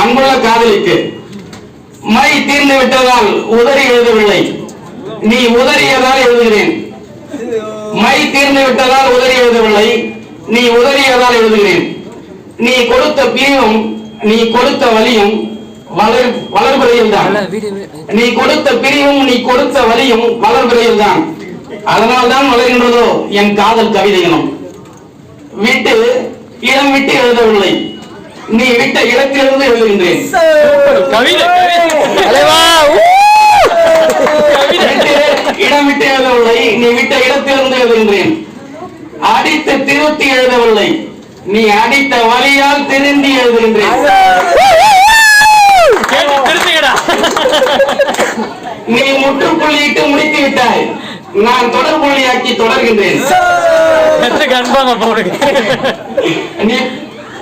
அன்புள்ள காதலிக்கு. மை தீர்ந்து விட்டதால் உதறி எழுதவில்லை. நீ உதறியதால் எழுதுகிறேன்? மை தீர்ந்து விட்டதால் உதறி எழுதவில்லை. நீ உதறியதால் எழுதுகிறேன்? நீ கொடுத்த பிரிவும் நீ கொடுத்த வலியும் வளர் வளர்பிறையில் தான். நீ கொடுத்த பிரிவும் நீ கொடுத்த வலியும் வளர்பிறையில் தான். அதனால் தான் வளர்கின்றதோ என் காதல் கவிதைகளும். விட்டு இடம் விட்டு எழுதவில்லை. நீ விட்ட இடத்திலிருந்து எழுதுகின்றேன். கவிதை. தலைவா விட்டு இடம் விட்டு எழுதவில்லை நீ விட்ட இடத்திலிருந்து எழுதுகின்றேன். அடித்து திருத்தி எழுதவில்லை நீ அடித்த வழியால் திருந்தி எழுதுகின்றேன். நீ முற்றுப்புள்ளியிட்டு முடித்து விட்டாய். நான் தொடர்புள்ளியாக்கி தொடர்கின்றேன். நீ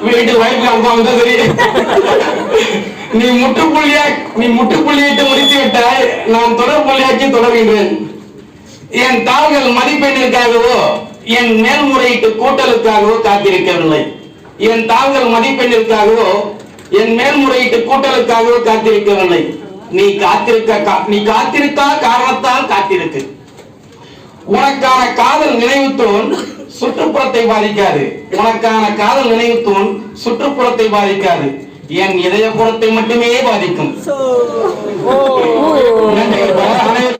வீட்டு வைஃப் அப்பா வந்தா சரி. நீ முற்றுப்புள்ளியா நீ முற்றுப்புள்ளியிட்டு முடித்து விட்டாய். நான் தொடர்புள்ளியாக்கி தொடர்கின்றேன். என் தாள்கள் மதிப்பெண்ணிற்காகவோ என் மேல்முறையீட்டு கூட்டலுக்காகவோ காத்திருக்கவில்லை. என் தாள்கள் மதிப்பெண்ணிற்காகவோ என் மேல்முறையீட்டு கூட்டலுக்காகவோ காத்திருக்கவில்லை. நீ காத்திருக்க கா- நீ காத்திருக்கா காரணத்தால் காத்திருக்கு. உனக்கான காதல் நினைவுத்தோன் சுற்றுப்புறத்தை பாதிக்காது. உனக்கான காதல் நினைவு தூண் சுற்றுப்புறத்தை பாதிக்காது. என் இதயபுறத்தை மட்டுமே பாதிக்கும்.